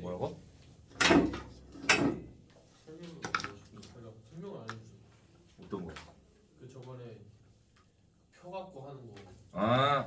뭐라고? 설명을 설명 설명을 안 해주죠. 어떤 거? 그 저번에 표 갖고 하는 거. 아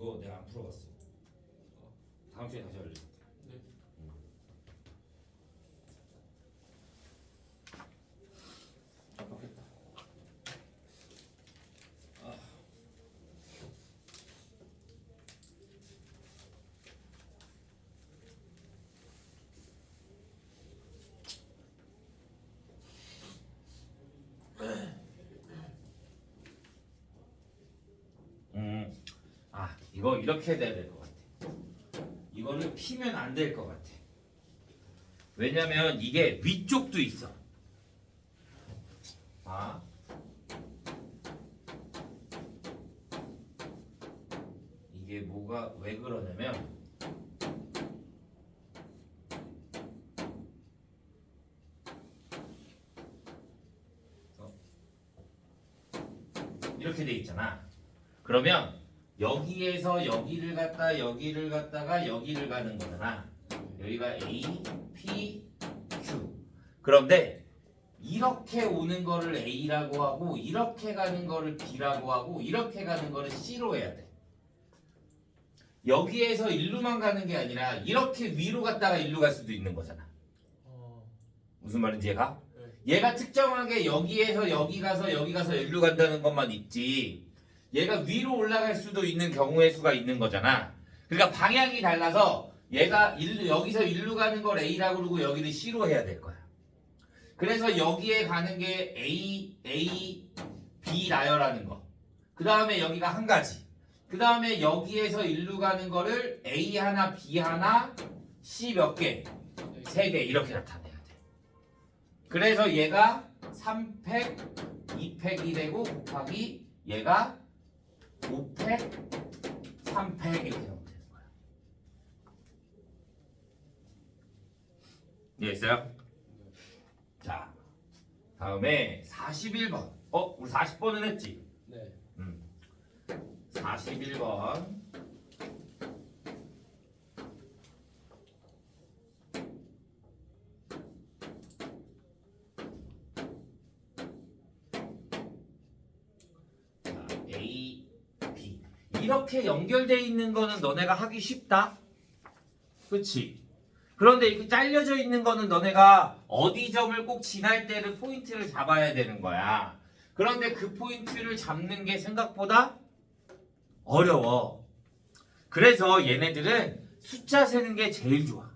이거 내가 안 풀어봤어. 다음 주에 다시 알려. 네. 깜빡했다. 아. 음, 아 이거 이렇게 돼야 될 것 같아. 이거는 피면 안 될 것 같아. 왜냐면 이게 위쪽도 있어. 아. 이게 뭐가 왜 그러냐면 어? 이렇게 돼 있잖아. 그러면 여기에서 여기를 갔다 여기를 갔다가 여기를 가는 거잖아. 여기가 A, P, Q. 그런데 이렇게 오는 거를 A라고 하고 이렇게 가는 거를 B라고 하고 이렇게 가는 거를 C로 해야 돼. 여기에서 일루만 가는 게 아니라 이렇게 위로 갔다가 일루 갈 수도 있는 거잖아. 어. 무슨 말인지 얘가? 네. 얘가 특정하게 여기에서 여기 가서 여기 가서 일루 간다는 것만 있지. 얘가 위로 올라갈 수도 있는 경우의 수가 있는 거잖아. 그러니까 방향이 달라서 얘가 일루, 여기서 일루 가는 걸 A라고 그러고 여기를 C로 해야 될 거야. 그래서 여기에 가는 게 A, A, B 나열하는 거. 그 다음에 여기가 한 가지. 그 다음에 여기에서 일루 가는 거를 A 하나, B 하나, C 몇 개, 세 개 이렇게 나타내야 돼. 그래서 얘가 3팩, 2팩이 되고 곱하기 얘가 5팩, 3팩 이렇게 하면 되는 거야. 이해했어요? 자, 다음에 41번. 어, 우리 40번은 했지? 네 41번. 이렇게 연결돼 있는 거는 너네가 하기 쉽다. 그렇지? 그런데 이렇게 잘려져 있는 거는 너네가 어디 점을 꼭 지날 때를 포인트를 잡아야 되는 거야. 그런데 그 포인트를 잡는 게 생각보다 어려워. 그래서 얘네들은 숫자 세는 게 제일 좋아.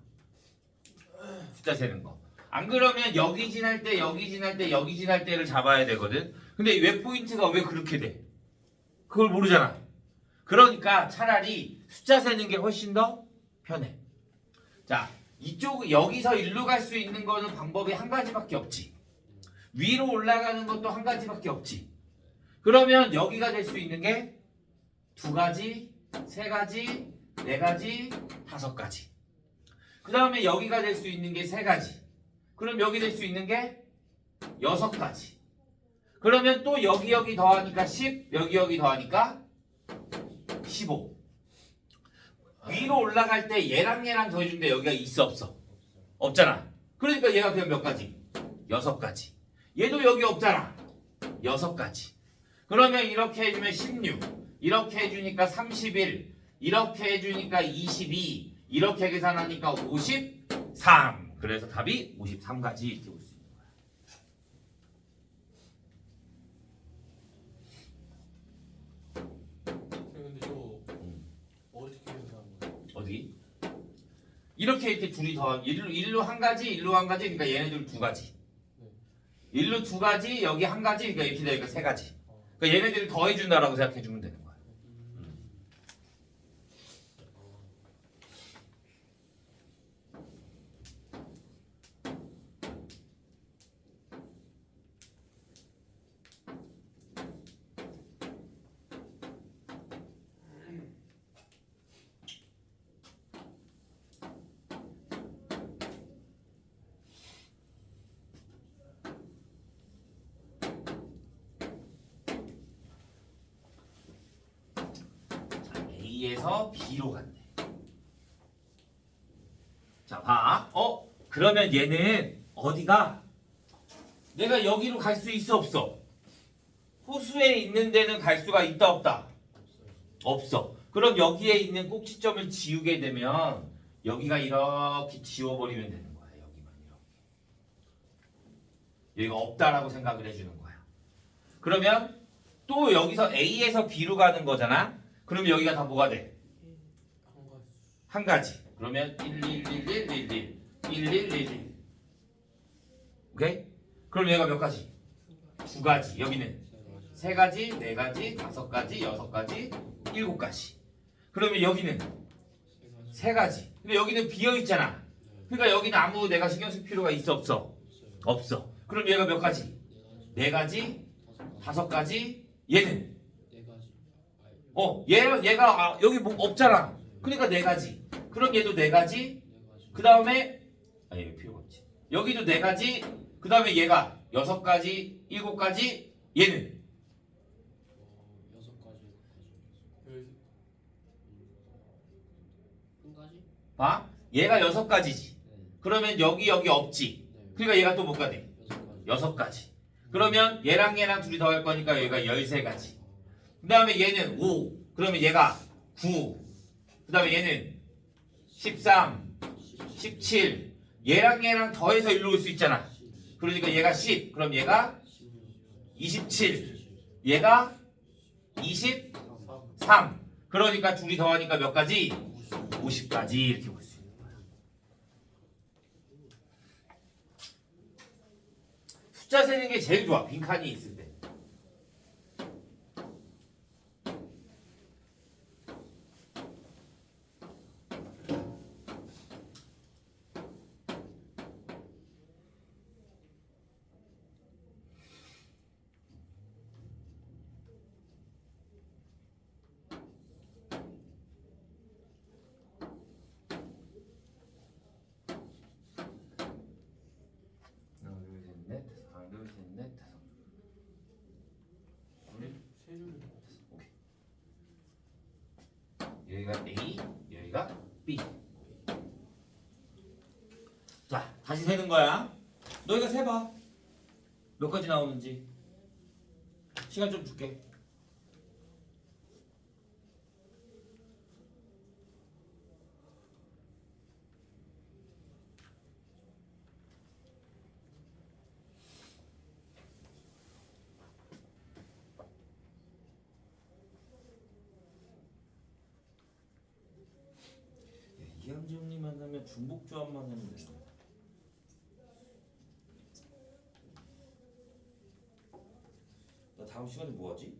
숫자 세는 거. 안 그러면 여기 지날 때, 여기 지날 때, 여기 지날 때를 잡아야 되거든. 근데 왜 포인트가 왜 그렇게 돼? 그걸 모르잖아. 그러니까 차라리 숫자 세는 게 훨씬 더 편해. 자, 이쪽 여기서 일로 갈 수 있는 거는 방법이 한 가지밖에 없지. 위로 올라가는 것도 한 가지밖에 없지. 그러면 여기가 될 수 있는 게 두 가지, 세 가지, 네 가지, 다섯 가지. 그 다음에 여기가 될 수 있는 게 세 가지. 그럼 여기 될 수 있는 게 여섯 가지. 그러면 또 여기 여기 더하니까 10, 여기 여기 더하니까 15. 위로 올라갈 때 얘랑 얘랑 더해준데 여기가 있어 없어? 없잖아. 그러니까 얘가 그냥 몇 가지? 여섯 가지. 얘도 여기 없잖아. 여섯 가지. 그러면 이렇게 해주면 16. 이렇게 해주니까 31. 이렇게 해주니까 22. 이렇게 계산하니까 53. 그래서 답이 53가지 이렇게 어디? 이렇게 이렇게 둘이 더 일로 일로 한 가지, 일로 한 가지, 그러니까 얘네들 두 가지. 네. 일로 두 가지, 여기 한 가지, 그러니까 이렇게 되니까 세 가지. 어. 그러니까 얘네들을 더해준다라고 생각해주면 되 A에서 B로 갔네. 자, 봐. 어? 그러면 얘는 어디가? 내가 여기로 갈 수 있어 없어? 호수에 있는 데는 갈 수가 있다 없다? 없어. 그럼 여기에 있는 꼭지점을 지우게 되면 여기가 이렇게 지워버리면 되는 거야. 여기만 이렇게. 여기가 없다라고 생각을 해주는 거야. 그러면 또 여기서 A에서 B로 가는 거잖아. 그럼 여기가 다 뭐가 돼? 한 가지. 그러면 1, 1, 1, 1, 1, 1, 1, 1, 1, 1. 오케이? 그럼 얘가 몇 가지? 두 가지. 여기는 세 가지, 네 가지, 다섯 가지, 여섯 가지, 일곱 가지. 그러면 여기는 세 가지. 근데 여기는 비어 있잖아. 그러니까 여기는 아무 내가 신경 쓸 필요가 있어 없어? 없어. 그럼 얘가 몇 가지? 네 가지, 다섯 가지. 얘는 어, 얘 얘가 아, 여기 뭐 없잖아. 그러니까 네 가지. 그럼 얘도 네 가지. 그 다음에 아 얘 필요가 없지. 여기도 네 가지. 그 다음에 얘가 여섯 가지, 일곱 가지. 얘는 어, 여섯 가지. 한 가지? 봐. 얘가 여섯 가지지. 네. 그러면 여기 여기 없지. 네. 그러니까 얘가 또 뭐가 돼? 여섯 가지. 여섯 가지. 그러면 얘랑 얘랑 둘이 더할 거니까 여기가 열세 가지. 그 다음에 얘는 5. 그러면 얘가 9. 그 다음에 얘는 13, 17. 얘랑 얘랑 더해서 일로 올 수 있잖아. 그러니까 얘가 10. 그럼 얘가 27. 얘가 23. 그러니까 둘이 더하니까 몇 가지? 50가지 이렇게 볼 수 있는 거야. 숫자 세는 게 제일 좋아. 빈칸이 있을 때. 여기가 A, 여기가 B. 자, 다시 세는 거야. 너희가 세봐. 몇 가지 나오는지. 시간 좀 줄게. 중복 조합만 하면 돼. 나 다음 시간에 뭐 하지?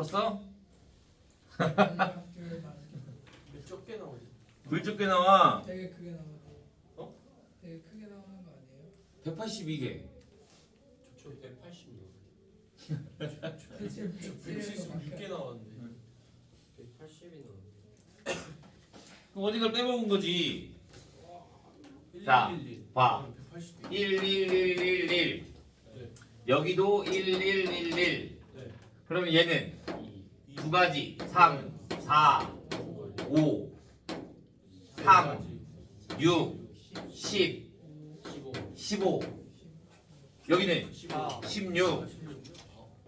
풀었어? 왜 적게 나오지? 왜 적게 나와? 되게 크게 나오네. 어? 되게 크게 나오는 거 아니에요? 182개. 저 186. 176개 나왔는데 180이 나왔는데. 그럼 어디 걸 빼먹은 거지? 자, 1111 봐. 182 11111. 네. 여기도 1111. 네. 그러면 얘는 2. 두 가지. 3, 4, 5, 3, 6, 10, 15. 15. 여기는 15. 16.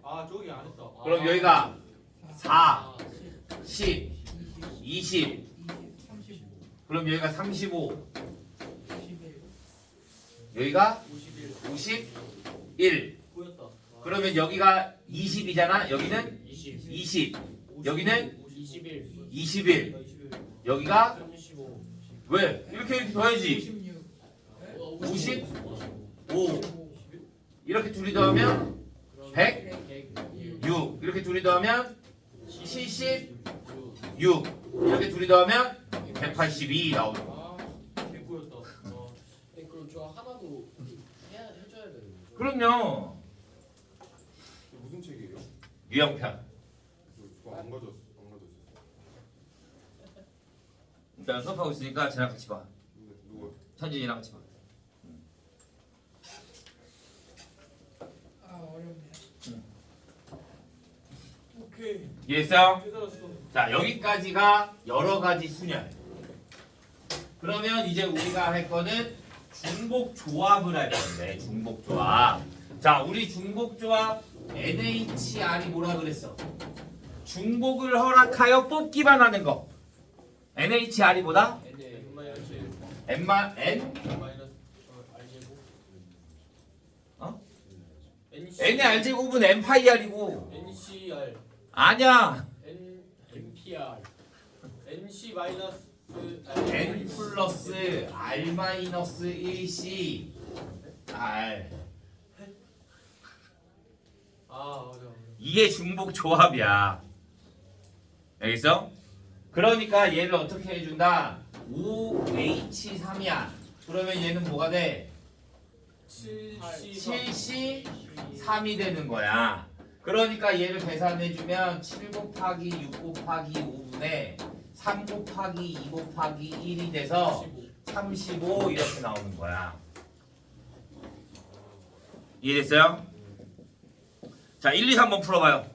아 저기 안 했다 그럼 여기가 4, 10. 10, 20. 20, 35, 그럼 여기가 35. 11. 여기가 51 51. 보였다 그러면 여기가 20이잖아. 여기는 20. 20. 여기는 21. 21. 21 여기가 35. 왜? 이렇게 이렇게 더해야지. 56. 어, 50? 55. 5. 이렇게 둘이 더하면 그럼 100? 106. 6. 이렇게 둘이 더하면 76. 6. 이렇게 둘이 더하면 182 나오는 거. 아, 그럼 저 하나도 해야 해줘야 되는 거죠? 그럼요. 유형편. 그거 안 가졌어. 안 가졌어. 일단 수업하고 있으니까 쟤랑 같이 봐. 근데 누가? 천진이랑 같이 봐. 아 어렵네. 오케이 이해했어요? 깨달았어 자 여기까지가 여러 가지 순열. 그러면 이제 우리가 할 거는 중복 조합을 할 건데 중복 조합. 자 우리 중복 조합 NHR이 뭐라 그랬어? 중복을 허락하여 뽑기만 하는 거. NHR이 뭐다? N N N 어. 어? N의 R 제곱은 N 파이 R이고 NCR 아니야. N NPR. NC 마이너스 N 플러스 R 마이너스 1C R 이게 중복 조합이야. 알겠어? 그러니까 얘를 어떻게 해준다? 5H3이야. 그러면 얘는 뭐가 돼? 7C 7C3이 되는 거야. 그러니까 얘를 계산해주면 7 곱하기 6 곱하기 5분의 3 곱하기 2 곱하기 1이 돼서 35 이렇게 나오는 거야. 이해됐어요? 자, 1, 2, 3번 풀어봐요.